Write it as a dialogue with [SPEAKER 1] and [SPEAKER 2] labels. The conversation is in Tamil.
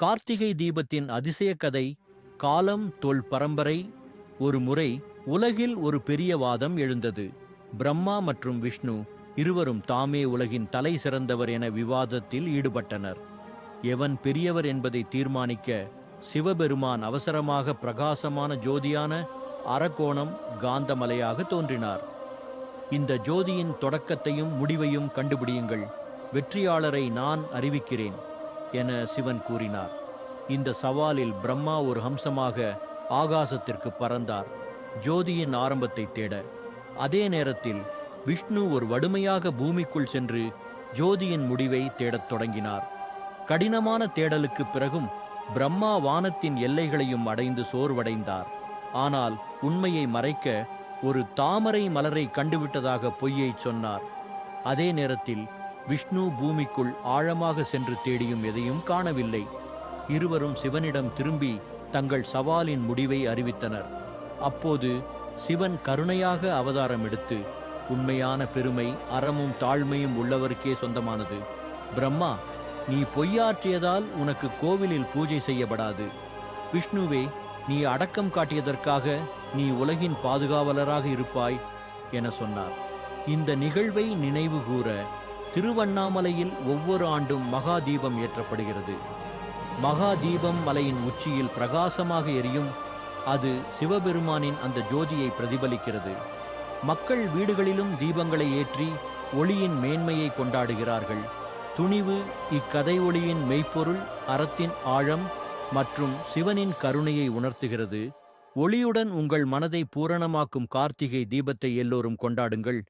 [SPEAKER 1] கார்த்திகை தீபத்தின் அதிசய கதை காலம் தொல் பரம்பரை ஒரு முறை உலகில் ஒரு பெரிய வாதம் எழுந்தது. பிரம்மா மற்றும் விஷ்ணு இருவரும் தாமே உலகின் தலை சிறந்தவர் என விவாதத்தில் ஈடுபட்டனர். எவன் பெரியவர் என்பதை தீர்மானிக்க சிவபெருமான் அவசரமாக பிரகாசமான ஜோதியான அரக்கோணம் காந்தமலையாக தோன்றினார். இந்த ஜோதியின் தொடக்கத்தையும் முடிவையும் கண்டுபிடியுங்கள். வெற்றியாளரை நான் அறிவிக்கிறேன். என சிவன் கூறினார். இந்த சவாலில் பிரம்மா ஒரு ஹம்சமாக ஆகாசத்திற்கு பறந்தார். ஜோதியின் ஆரம்பத்தை தேட. அதே நேரத்தில் விஷ்ணு ஒரு வடுமையாக பூமிக்குள் சென்று ஜோதியின் முடிவை தேடத் தொடங்கினார். கடினமான தேடலுக்கு பிறகும் பிரம்மா வானத்தின் எல்லைகளையும் அடைந்து சோர்வடைந்தார். ஆனால் உண்மையை மறைக்க ஒரு தாமரை மலரை கண்டுவிட்டதாக பொய்யைச் சொன்னார். அதே நேரத்தில் விஷ்ணு பூமிக்குள் ஆழமாக சென்று தேடியும் எதையும் காணவில்லை. இருவரும் சிவனிடம் திரும்பி தங்கள் சவாலின் முடிவை அறிவித்தனர். அப்போது சிவன் கருணையாக அவதாரம் எடுத்து உண்மையான பெருமை அறமும் தாழ்மையும் உள்ளவருக்கே சொந்தமானது. பிரம்மா நீ பொய்யாற்றியதால் உனக்கு கோவிலில் பூஜை செய்யப்படாது. விஷ்ணுவே நீ அடக்கம் காட்டியதற்காக நீ உலகின் பாதுகாவலராக இருப்பாய் என சொன்னார். இந்த நிகழ்வை நினைவு கூற திருவண்ணாமலையில் ஒவ்வொரு ஆண்டும் மகா தீபம் ஏற்றப்படுகிறது. மகா தீபம் மலையின் உச்சியில் பிரகாசமாக எரியும். அது சிவபெருமானின் அந்த ஜோதியை பிரதிபலிக்கிறது. மக்கள் வீடுகளிலும் தீபங்களை ஏற்றி ஒளியின் மேன்மையை கொண்டாடுகிறார்கள். துணிவு இக்கதை ஒளியின் மெய்ப்பொருள் அறத்தின் ஆழம் மற்றும் சிவனின் கருணையை உணர்த்துகிறது. ஒளியுடன் உங்கள் மனதை பூரணமாக்கும் கார்த்திகை தீபத்தை எல்லோரும் கொண்டாடுங்கள்.